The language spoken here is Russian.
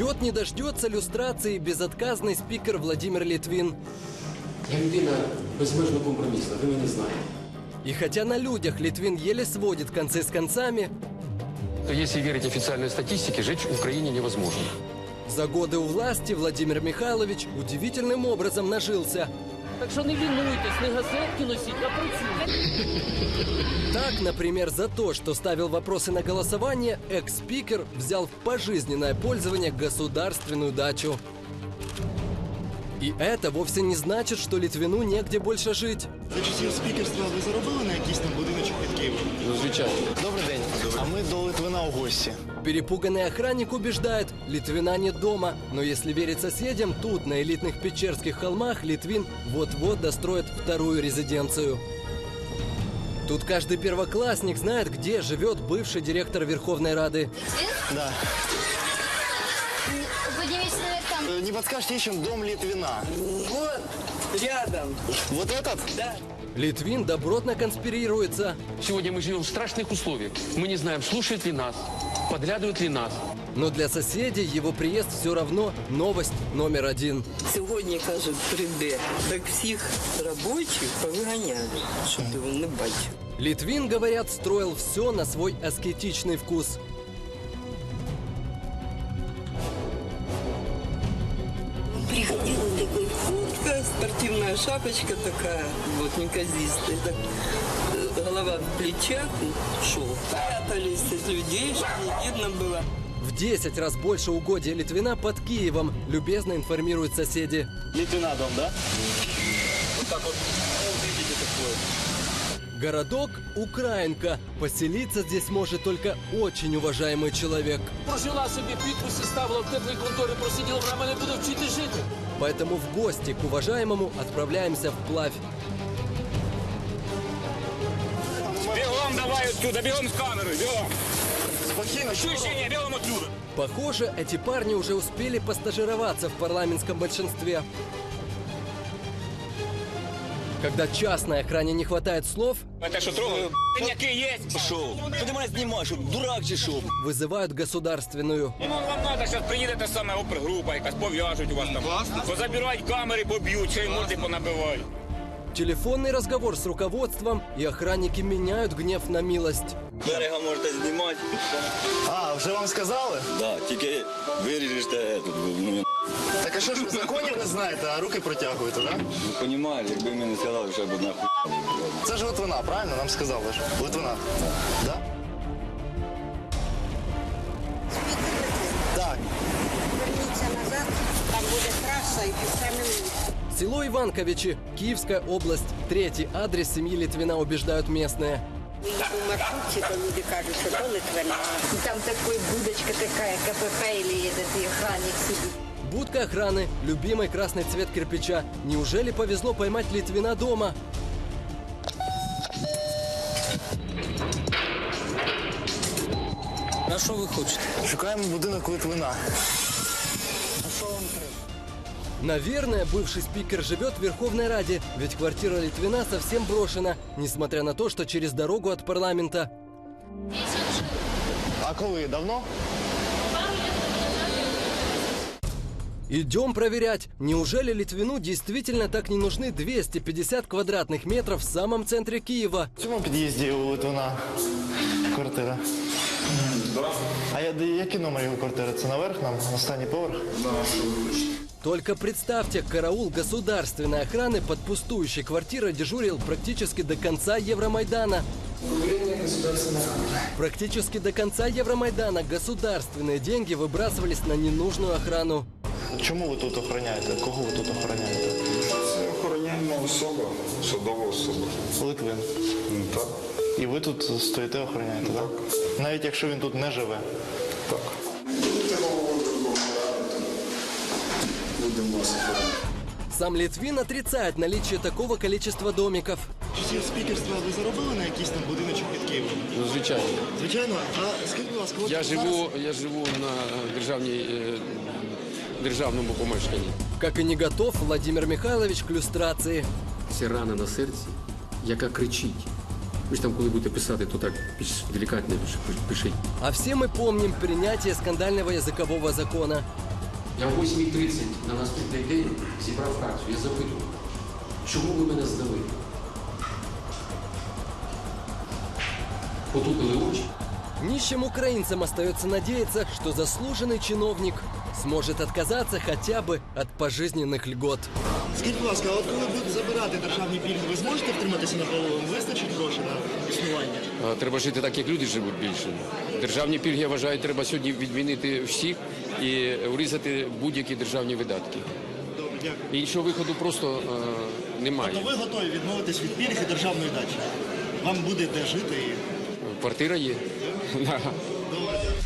Ждет, не дождется люстрации безотказный спикер Владимир Литвин. Я людина безмежно компромісна, ви мене знаєте. И хотя на людях Литвин еле сводит концы с концами, Если верить официальной статистике, жить в Украине невозможно. за годы у власти Владимир Михайлович удивительным образом нажился. Так що не лінуйтесь, не газетки носіть, а працюйте. Так, например, за то, что ставил вопросы на голосование, экс-спикер взял в пожизненное пользование государственную дачу. И это вовсе не значит, что Литвину негде больше жить. За часів спікерства ви заробили на якийсь там будиночок під Києвом? Ну, звичайно. Добрий день. А ми до Литвина у гості. Перепуганный охранник убеждает, Литвина нет дома. Но если верить соседям, тут, на элитных Печерских холмах, Литвин вот-вот достроит вторую резиденцию. Тут каждый первоклассник знает, где живет бывший директор Верховной Рады. Да. Поднимись наверх там. Э, Не подскажете, ищем дом Литвина. Вот, рядом. Вот этот? Да. Литвин добротно конспирируется. Сегодня мы живем в страшных условиях. Мы не знаем, слушает ли нас, подглядывает ли нас. Но для соседей его приезд все равно новость номер один. Сьогодні, кажуть, прийде. Так всіх робочих повиганяли, щоб його не бачив. Литвин, говорят, строил все на свой аскетичный вкус. Приходил он такой, куртка, спортивная шапочка такая, вот неказистая, так, э, голова в плечах, и шел. Прятались от людей, чтобы не видно было. В 10 раз больше угодья Литвина под Киевом, любезно информируют соседи. Литвина дом, да? Городок Украинка. Поселиться здесь может только очень уважаемый человек. Прожила собі підписи, ставила в теплій конторі, просиділа, вона мене буде вчити жити. Поэтому в гости к уважаемому отправляемся вплавь. Бегом давай отсюда, бегом с камерой, бегом. Спокійно, що Ощущение, бегом отсюда. Похоже, эти парни уже успели постажироваться в парламентском большинстве. Когда частной охране не хватает слов, Это что, трогал? Синяки есть? Шоу. Що ти мене знімаєш? що, Дурак чи що? вызывают государственную. Ну, вам надо, зараз приїде та саме опергрупа, якась пов'яжуть у вас там. Позабирають камери, поб'ють, ще й морди понабивають. Телефонный разговор с руководством, и охранники меняют гнев на милость. Берега можете знімати. А, вже вам сказали? Да, тільки виріжете тут. Ну, Так а що ж ви законів не знаєте, а руки протягуєте, так? ви розумієте, якби мені сказали, що б одна хуйня. Це ж Литвина, правильно? Нам сказали ж. Литвина. Да? Так. Верніться назад, там буде траса і прямим. Село Иванковичи, Киевская область. Третий адрес семьи Литвина убеждают местные. То люди кажуть, що то Литвина. Там такой будочка такая, КПП или этот охранник сидит. Будка охраны, любимый красный цвет кирпича. Неужели повезло поймать Литвина дома? А що ви хочете? Шукаємо будинок Литвина. Наверное, бывший спикер живет в Верховной Раде, ведь квартира Литвина совсем брошена, несмотря на то, что через дорогу от парламента. А коли? Давно? Идем проверять, неужели Литвину действительно так не нужны 250 квадратных метров в самом центре Киева? В цьому під'їзді у Литвина квартира. А я, який номер його квартири? Це наверх нам? На останній поверх? Только представьте, караул государственной охраны под пустующей квартирой дежурил практически до конца Евромайдана. Практически до конца Евромайдана государственные деньги выбрасывались на ненужную охрану. Чому ви тут охороняєте? Кого ви тут охороняєте? Це охороняємо особа, судова особа. Литвин. Ну, Так, І ви тут стоїте охороняєте, так? Навіть якщо він тут не живе. то будемо вас охороняти. Сам Литвин отрицает наличие такого количества домиков. Часів спікерства ви заробили на якийсь там будиночок під Києвом? Ну, звичайно. Звичайно. А скажіть, будь ласка, от Я зараз- живу, я живу на державній, е, державному помешканні. Как и не готов Владимир Михайлович к люстрации. Це рана на серці, яка кричить. Ви ж там, коли будете писати, то так більш делікатно пиш- пишіть. А все мы помним принятие скандального языкового закона. Я в 8.30 на наступний день зібрав фракцію. Я запитував, чому ви мене здали? Потупили очі. Нищим украинцам остается надеяться, что заслуженный чиновник сможет отказаться хотя бы от пожизненных льгот. Скажіть, будь ласка, а от коли будуть забирати державні пільги, ви зможете втриматися на голову? Вистачить грошей на існування? А, Треба жити так, як люди живуть більше. Державні пільги, я вважаю, треба сьогодні відмінити всіх І урізати будь-які державні видатки. Добре, дякую. Іншого виходу просто е, немає. Тобто ви готові відмовитись від пільг і державної дачі? Вам буде де жити і Квартира є. Да.